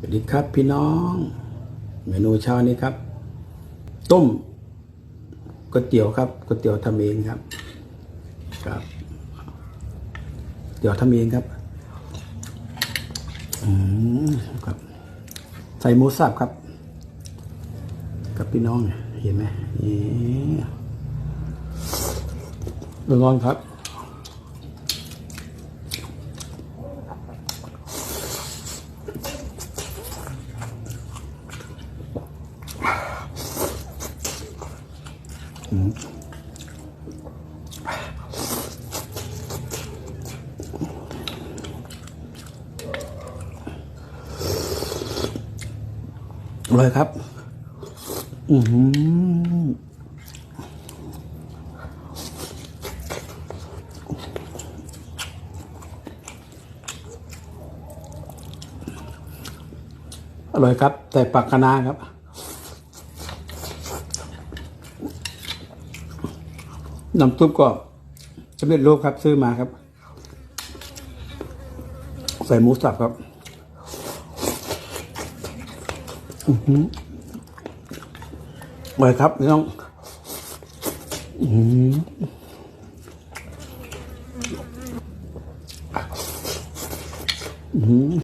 สวัสดีครับพี่น้อง เมนูเช้านี้ครับ ต้มก๋วยเตี๋ยวครับก๋วยเตี๋ยวทำเองครับครับเตี๋ยวทำเองครับอืมครับ ใส่หมูสับครับ กับพี่น้องเห็นไหมนี่ร้อนครับ อร่อยครับ อือหืออร่อยครับแต่ปักคะนาครับ น้ำซุปก็สำเร็จรูปครับ ซื้อมาครับ ใส่หมูสับครับอร่อยครับพี่น้องอืมอืม